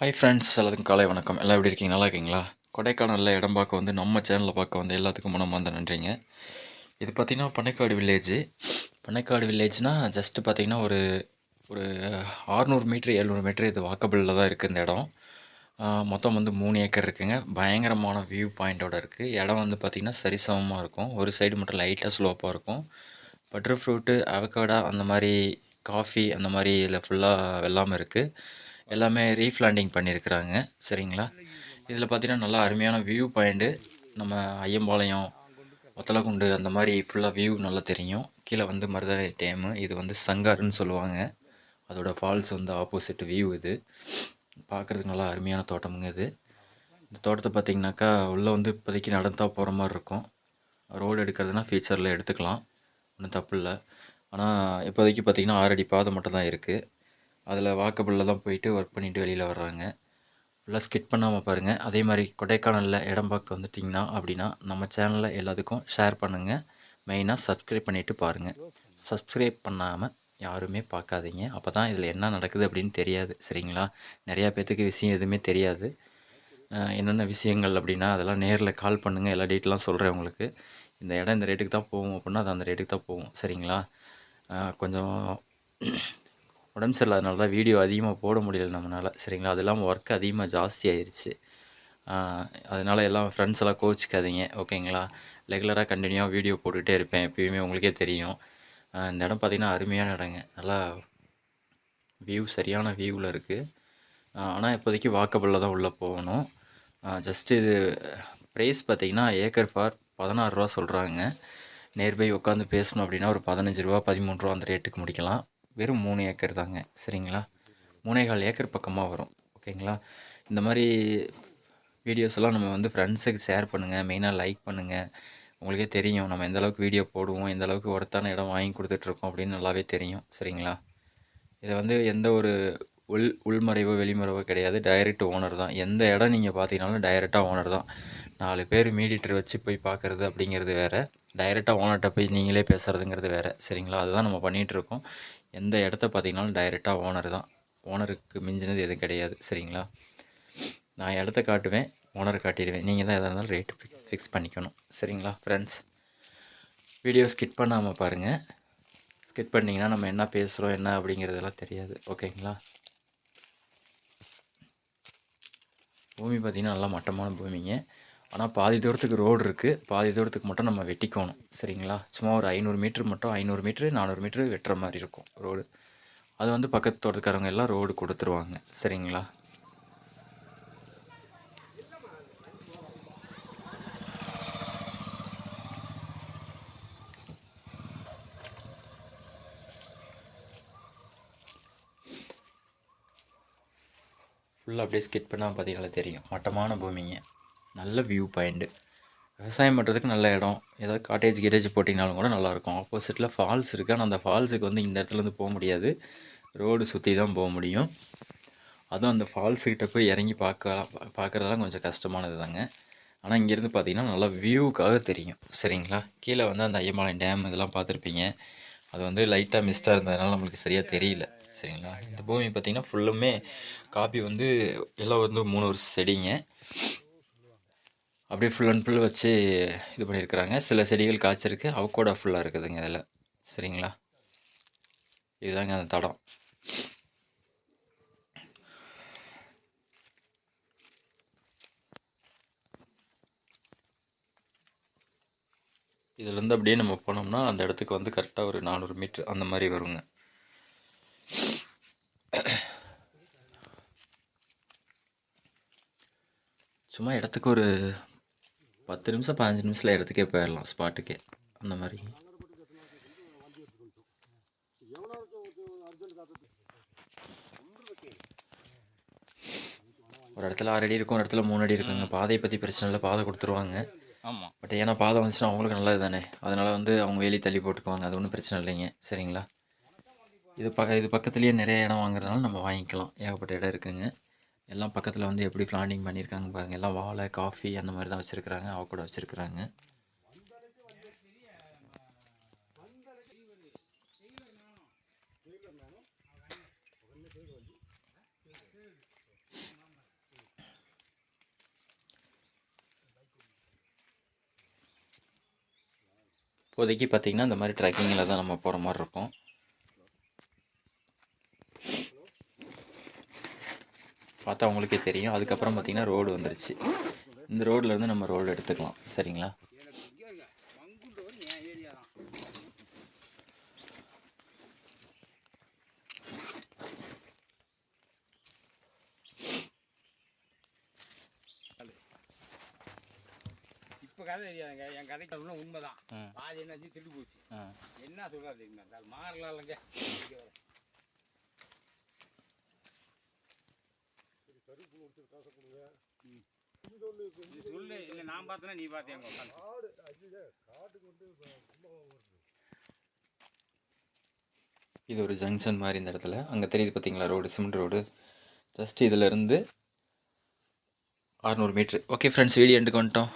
Hi friends எல்லாத்துக்கும் காலை வணக்கம். எல்லாம் எப்படி இருக்கீங்க? நல்லா இருக்கீங்களா? கொடைக்கானலில் இடம் பார்க்க வந்து நம்ம சேனலில் பார்க்க வந்து எல்லாத்துக்கும் மனமார்ந்த நன்றிங்க. இது பார்த்திங்கன்னா பண்ணைக்காடு வில்லேஜ் பண்ணைக்காடு வில்லேஜ்னால் ஜஸ்ட்டு பார்த்திங்கன்னா ஒரு ஒரு ஆறுநூறு மீட்ரு எழுநூறு மீட்ரு இது வாக்கபிளில் தான் இருக்குது இந்த இடம். மொத்தம் வந்து மூணு ஏக்கர் இருக்குங்க. பயங்கரமான வியூ பாயிண்ட்டோட இருக்குது இடம் வந்து பார்த்திங்கன்னா சரிசமமாக இருக்கும். ஒரு சைடு மட்டும் லைட்டாக ஸ்லோப்பாக இருக்கும். பட்டர் ஃப்ரூட்டு அவகோடா அந்த மாதிரி காஃபி அந்த மாதிரி இதில் ஃபுல்லாக வெள்ளாமல் இருக்குது எல்லாமே ரீஃப்ளாண்டிங் பண்ணியிருக்கிறாங்க. சரிங்களா? இதில் பார்த்தீங்கன்னா நல்லா அருமையான வியூ பாயிண்ட்டு நம்ம ஐயம்பாளையம் ஒத்தலகுண்டு அந்த மாதிரி ஃபுல்லாக வியூ நல்லா தெரியும். கீழே வந்து மருதனை டேமு இது வந்து சங்காருன்னு சொல்லுவாங்க. அதோட ஃபால்ஸ் வந்து ஆப்போசிட் வியூ இது. பார்க்குறதுக்கு நல்லா அருமையான தோட்டமுங்க இது. இந்த தோட்டத்தை பார்த்திங்கனாக்கா உள்ளே வந்து இப்போதைக்கு நடந்தால் போகிற மாதிரி இருக்கும். ரோடு எடுக்கிறதுனா ஃபியூச்சரில் எடுத்துக்கலாம். ஒன்றும் தப்பு இல்லை. ஆனால் இப்போதைக்கு பார்த்தீங்கன்னா ஆறடி பாதை மட்டும் தான் இருக்குது. அதில் வாக்கபிளில் தான் போயிட்டு ஒர்க் பண்ணிவிட்டு வெளியில் வர்றாங்க. ஃபுல்லாக ஸ்கிட் பண்ணாமல் பாருங்கள் அதே மாதிரி கொடைக்கானலில் இடம் பார்க்க வந்துட்டிங்கன்னா அப்படின்னா நம்ம சேனலில் எல்லாத்துக்கும் ஷேர் பண்ணுங்கள் மெயினாக சப்ஸ்கிரைப் பண்ணிவிட்டு பாருங்கள் சப்ஸ்கிரைப் பண்ணாமல் யாருமே பார்க்காதீங்க. அப்போ தான் இதில் என்ன நடக்குது அப்படின்னு தெரியாது. சரிங்களா? நிறையா பேர்த்துக்கு விஷயம் எதுவுமே தெரியாது. என்னென்ன விஷயங்கள் அப்படின்னா அதெல்லாம் நேரில் கால் பண்ணுங்கள் எல்லா டீட்டெயிலாம் சொல்கிறேன் உங்களுக்கு. இந்த இடம் இந்த ரேட்டுக்கு தான் போகும் அப்படின்னா அது அந்த ரேட்டுக்கு தான் போகும் சரிங்களா? கொஞ்சம் உடம்பு சரியில்லாதனால தான் வீடியோ அதிகமாக போட முடியல நம்மளால் சரிங்களா? அது இல்லாமல் ஒர்க் அதிகமாக ஜாஸ்தி ஆயிடுச்சு அதனால் எல்லாம் ஃப்ரெண்ட்ஸ் எல்லாம் கோச்சிக்காதீங்க ஓகேங்களா? ரெகுலராக கண்டினியூவாக வீடியோ போட்டுகிட்டே இருப்பேன். எப்பயுமே உங்களுக்கே தெரியும். இந்த இடம் பார்த்திங்கன்னா அருமையான இடங்க. நல்லா வியூ சரியான வியூவில் இருக்குது ஆனால் இப்போதைக்கு வாக்கபிளில் தான் உள்ளே போகணும். ஜஸ்ட்டு இது ப்ரைஸ் பார்த்தீங்கன்னா ஏக்கர் ஃபார் பதினாறு ரூபா சொல்கிறாங்க நேர்பை உட்காந்து பேசணும் அப்படின்னா ஒரு பதினஞ்சு ரூபா பதிமூணு ரூபா அந்த ரேட்டுக்கு முடிக்கலாம். வெறும் மூணு ஏக்கர் தாங்க. சரிங்களா? மூணே கால் ஏக்கர் பக்கமாக வரும். ஓகேங்களா? இந்த மாதிரி வீடியோஸ் எல்லாம் நம்ம வந்து ஃப்ரெண்ட்ஸுக்கு ஷேர் பண்ணுங்கள் மெயினாக லைக் பண்ணுங்கள் உங்களுக்கே தெரியும். நம்ம எந்த அளவுக்கு வீடியோ போடுவோம் எந்த அளவுக்கு ஒருத்தான இடம் வாங்கி கொடுத்துட்ருக்கோம் அப்படின்னு நல்லாவே தெரியும். சரிங்களா? இதை வந்து எந்த ஒரு உள் உள்மறைவோ வெளிமறைவோ கிடையாது. டைரக்ட் ஓனர் தான். எந்த இடம் நீங்கள் பார்த்தீங்கனாலும் டைரெக்டாக ஓனர் தான். நாலு பேர் மீடியேட்டர் வச்சு போய் பார்க்குறது அப்படிங்கிறது வேறு. டைரெக்டாக ஓனர்கிட்ட போய் நீங்களே பேசுகிறதுங்கிறது வேறு. சரிங்களா? அதுதான் நம்ம பண்ணிகிட்ருக்கோம் எந்த இடத்த பார்த்தீங்கனாலும் டைரெக்டாக ஓனர் தான். ஓனருக்கு மிஞ்சினது எதுவும் கிடையாது சரிங்களா? நான் இடத்த காட்டுவேன் ஓனர் காட்டிடுவேன். நீங்கள் தான் எதாக இருந்தாலும் ரேட்டு ஃபிக்ஸ் பண்ணிக்கணும் சரிங்களா ஃப்ரெண்ட்ஸ் வீடியோ ஸ்கிட் பண்ணாமல் பாருங்கள் ஸ்கிட் பண்ணிங்கன்னா நம்ம என்ன பேசுகிறோம் என்ன அப்படிங்கிறதெல்லாம் தெரியாது ஓகேங்களா? பூமி பார்த்திங்கன்னா நல்லா மட்டமான பூமிங்க. ஆனால் பாதி தூரத்துக்கு ரோடு இருக்குது பாதி தூரத்துக்கு மட்டும் நம்ம வெட்டிக்கணும். சரிங்களா? சும்மா ஒரு ஐநூறு மீட்ரு மட்டும் ஐநூறு மீட்ரு நானூறு மீட்ரு வெட்டுற மாதிரி இருக்கும் ரோடு. அது வந்து பக்கத்து தோட்டத்துக்காரங்க எல்லாம் ரோடு கொடுத்துருவாங்க. சரிங்களா? ஃபுல்லாக அப்படியே ஸ்கிட் பண்ணால் பார்த்தீங்களா தெரியும். மட்டமான பூமிங்க. நல்ல வியூ பாயிண்ட்டு விவசாயம் பண்ணுறதுக்கு நல்ல இடம். ஏதாவது காட்டேஜ் கீட்டேஜ் போட்டிங்கனாலும் கூட நல்லாயிருக்கும். ஆப்போசிட்டில் ஃபால்ஸ் இருக்குது ஆனால் அந்த ஃபால்ஸுக்கு வந்து இந்த இடத்துலேருந்து போக முடியாது. ரோடு சுற்றி தான் போக முடியும். அதுவும் அந்த ஃபால்ஸுக்கிட்ட போய் இறங்கி பார்க்க பார்க்குறதெல்லாம் கொஞ்சம் கஷ்டமானது தாங்க ஆனால் இங்கேருந்து பார்த்தீங்கன்னா நல்லா வியூவுக்காக தெரியும். சரிங்களா? கீழே வந்து அந்த ஐயமலை டேம் இதெல்லாம் பார்த்துருப்பீங்க. அது வந்து லைட்டாக மிஸ்டாக இருந்ததுனால நம்மளுக்கு சரியாக தெரியல. சரிங்களா? இந்த பூமி பார்த்திங்கன்னா ஃபுல்லுமே காப்பி வந்து எல்லாம் வந்து மூணு வருஷம் செடிங்க. அப்படியே ஃபுல் அண்ட் ஃபுல் வச்சு இது பண்ணியிருக்கிறாங்க. சில செடிகள் காய்ச்சிருக்கு. அவக்கோடா ஃபுல்லாக இருக்குதுங்க இதில். சரிங்களா? இதுதாங்க அந்த தடம். இதுலேருந்து அப்படியே நம்ம போனோம்னா அந்த இடத்துக்கு வந்து கரெக்டாக ஒரு நானூறு மீட்ரு அந்த மாதிரி வருங்க. சும்மா இடத்துக்கு ஒரு பத்து நிமிஷம் பதினஞ்சு நிமிஷத்தில் இடத்துக்கே போயிடலாம் ஸ்பாட்டுக்கே அந்த மாதிரி. ஒரு இடத்துல ஆறு அடி இருக்கும் ஒரு இடத்துல மூணு அடி இருக்குங்க. பாதையை பற்றி பிரச்சனை இல்லை பாதை கொடுத்துருவாங்க. ஆமாம் பட் ஏன்னா பாதை வந்துச்சுன்னா அவங்களுக்கு நல்லது தானே. அதனால் வந்து அவங்க வெளியே தள்ளி போட்டுக்குவாங்க அது ஒன்றும் பிரச்சனை இல்லைங்க. சரிங்களா? இது பக்க இது பக்கத்துலேயே நிறைய இடம் வாங்குறதுனால நம்ம வாங்கிக்கலாம். ஏகப்பட்ட இடம் இருக்குங்க. எல்லாம் பக்கத்தில் வந்து எப்படி பிளானிங் பண்ணியிருக்காங்க பாருங்கள் எல்லாம் வாழை காஃபி அந்த மாதிரி தான் வச்சுருக்குறாங்க. அவ கூட வச்சுருக்குறாங்க. இப்போதைக்கு பார்த்திங்கன்னா இந்த மாதிரி ட்ரெக்கிங்கில் தான் நம்ம போகிற மாதிரி இருக்கும். பார்த்தா உங்களுக்கே தெரியும். அதுக்கப்புறம் பார்த்திங்கன்னா ரோடு வந்துருச்சு. இந்த ரோட்ல இருந்து நம்ம ரோடு எடுத்துக்கலாம். சரிங்களா? இப்போ கதை தெரியாதுங்க. என் கதைக்கு உண்மைதான். பாதி என்னாச்சு திட்டு போச்சு. என்ன சொல்றாரு தெரியுமா மாறலாம் இல்லைங்க இது சொல்லு இல்லை நான் நீ பார்த்தியாங்க உட்காந்து இது ஒரு ஜங்ஷன் மாதிரி இந்த இடத்துல. அங்கே தெரியுது பார்த்தீங்களா ரோடு சிமெண்ட் ரோடு. ஜஸ்ட் இதிலேருந்து அறநூறு மீட்ரு ஓகே ஃப்ரெண்ட்ஸ் வீடியோ எண்டுக்கு வந்துட்டோம்.